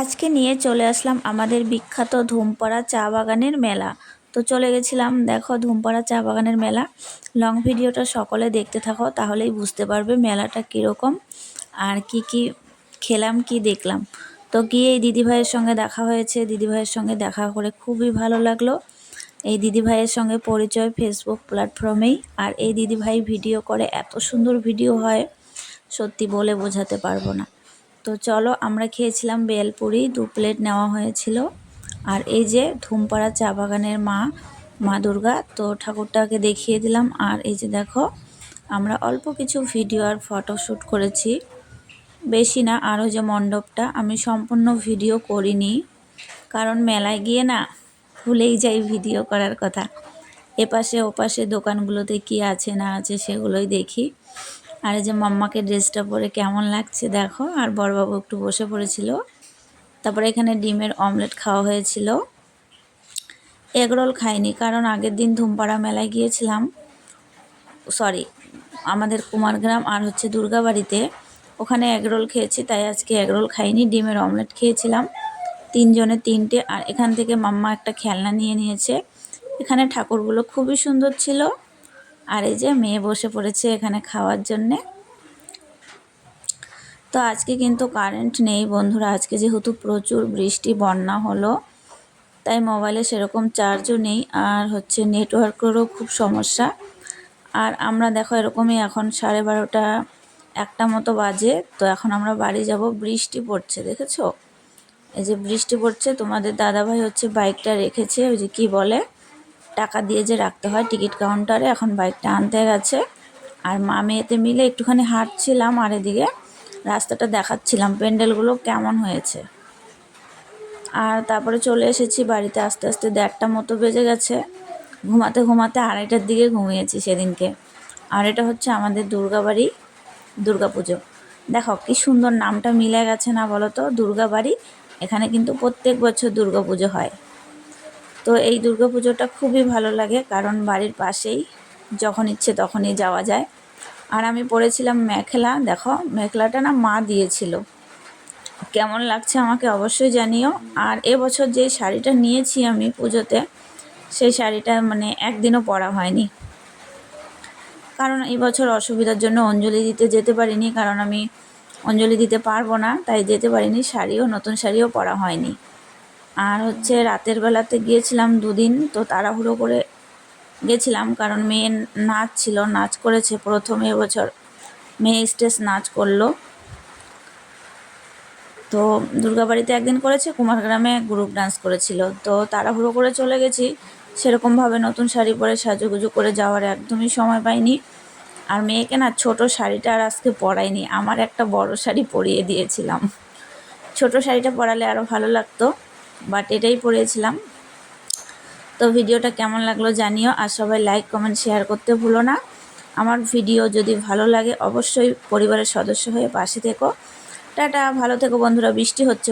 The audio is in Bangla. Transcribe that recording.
আজকে নিয়ে চলে আসলাম আমাদের বিখ্যাত ধূমপাড়া চা বাগানের মেলা। তো চলে গেছিলাম, দেখো ধূমপাড়া চা বাগানের মেলা। লং ভিডিওটা সকলে দেখতে থাকো, তাহলেই বুঝতে পারবে মেলাটা কীরকম আর কি কি খেলাম, কি দেখলাম। তো গিয়ে এই দিদিভাইয়ের সঙ্গে দেখা হয়েছে, দিদিভাইয়ের সঙ্গে দেখা করে খুবই ভালো লাগল। এই দিদিভাইয়ের সঙ্গে পরিচয় ফেসবুক প্ল্যাটফর্মেই আর এই দিদিভাই ভিডিও করে এত সুন্দর ভিডিও হয়, সত্যি বলে বোঝাতে পারব না। তো চলো আমরা খেয়েছিলাম বেলপুরি, দু প্লেট নেওয়া হয়েছিল। আর এই যে ধুমপাড়া চা বাগানের মা মা দুর্গা, তো ঠাকুরটাকে দেখিয়ে দিলাম। আর এই যে দেখো, আমরা অল্প কিছু ভিডিও আর ফটো শ্যুট করেছি। বেশি না, আরও যে মণ্ডপটা, আমি সম্পূর্ণ ভিডিও করিনি। কারণ মেলায় গিয়ে না, ভুলেই যাই ভিডিও করার কথা। এপাশে ওপাশে দোকানগুলোতে কি আছে না আছে সেগুলোই দেখি। আর এই যে মাম্মাকে ড্রেসটা পরে কেমন লাগছে দেখো, আর বড়বাবু একটু বসে পড়েছিল। তারপরে এখানে ডিমের অমলেট খাওয়া হয়েছিল। এগরোল খাইনি, কারণ আগের দিন ধুমপাড়া মেলায় গিয়েছিলাম। সরি, আমাদের কুমারগ্রাম আর হচ্ছে দুর্গাবাড়িতে ওখানে এগরোল খেয়েছি, তাই আজকে এগরোল খাইনি, ডিমের অমলেট খেয়েছিলাম। তিনজনে তিনটে, আর এখান থেকে মাম্মা একটা খেলনা নিয়ে নিয়েছে। এখানে ঠাকুরগুলো খুবই সুন্দর ছিল। আর এই যে মেয়ে বসে পড়েছে এখানে খাওয়ার জন্যে। তো আজকে কিন্তু কারেন্ট নেই বন্ধুরা, আজকে যেহেতু প্রচুর বৃষ্টি, বন্যা হলো, তাই মোবাইলে সেরকম চার্জও নেই, আর হচ্ছে নেটওয়ার্কেরও খুব সমস্যা। আর আমরা দেখো এরকমই এখন সাড়ে বারোটা একটা মতো বাজে, তো এখন আমরা বাড়ি যাব, বৃষ্টি পড়ছে, দেখেছ? এই যে বৃষ্টি পড়ছে, তোমাদের দাদাভাই হচ্ছে বাইকটা রেখেছে, ওই যে কী বলে? টাকা দিয়ে যে রাখতে হয় টিকিট কাউন্টারে, এখন বাইকটা আনতে গেছে। আর মা মেয়েতে মিলে একটুখানি হাঁটছিলাম আর এদিকে রাস্তাটা দেখাচ্ছিলাম, প্যান্ডেলগুলো কেমন হয়েছে। আর তারপরে চলে এসেছি বাড়িতে, আস্তে আস্তে দেড়টা মতো বেজে গেছে। ঘুমাতে ঘুমাতে আড়াইটার দিকে ঘুমিয়েছি সেদিনকে। আর এটা হচ্ছে আমাদের দুর্গাবাড়ি দুর্গা পুজো দেখো কি সুন্দর নামটা মিলে গেছে না বলো তো? দুর্গাবাড়ি, এখানে কিন্তু প্রত্যেক বছর দুর্গা পুজো হয়। তো এই পুজোটা খুবই ভালো লাগে, কারণ বাড়ির পাশেই যখন ইচ্ছে তখনই যাওয়া যায়। আর আমি পরেছিলাম মেখলা, দেখো, মেখলাটা না মা দিয়েছিল। কেমন লাগছে আমাকে অবশ্যই জানিও। আর এবছর যে শাড়িটা নিয়েছি আমি পুজোতে, সেই শাড়িটা মানে একদিনও পরা হয়নি। কারণ এই বছর অসুবিধার জন্য অঞ্জলি দিতে যেতে পারিনি, কারণ আমি অঞ্জলি দিতে পারব না, তাই যেতে পারিনি, শাড়িও, নতুন শাড়িও পরা হয়নি। আর হচ্ছে রাতের বেলাতে গিয়েছিলাম দুদিন, তো তাড়াহুড়ো করে গেছিলাম কারণ মেয়ে নাচ ছিল, নাচ করেছে প্রথম এবছর। মেয়ে স্টেজ নাচ করল। তো দুর্গাবাড়িতে একদিন করেছে, কুমারগ্রামে গ্রুপ ডান্স করেছিল। তো তাড়াহুড়ো করে চলে গেছি। সেরকমভাবে নতুন শাড়ি পরে সাজুগুজু করে যাওয়ার একদমই সময় পাইনি। আর মেয়েকে না ছোট শাড়িটা আর আজকে পরাইনি, আমার একটা বড় শাড়ি পরিয়ে দিয়েছিলাম। ছোট শাড়িটা পরালে আরও ভালো লাগতো। বাট এটাই পড়েছিলাম। তো ভিডিওটা কেমন লাগল জানিও আর সবাই লাইক কমেন্ট শেয়ার করতে ভুলো না। আমার ভিডিও যদি ভালো লাগে অবশ্যই পরিবারের সদস্য হয়ে পাশে থেকো। টাটা, ভালো থেকো বন্ধুরা, বৃষ্টি হচ্ছে।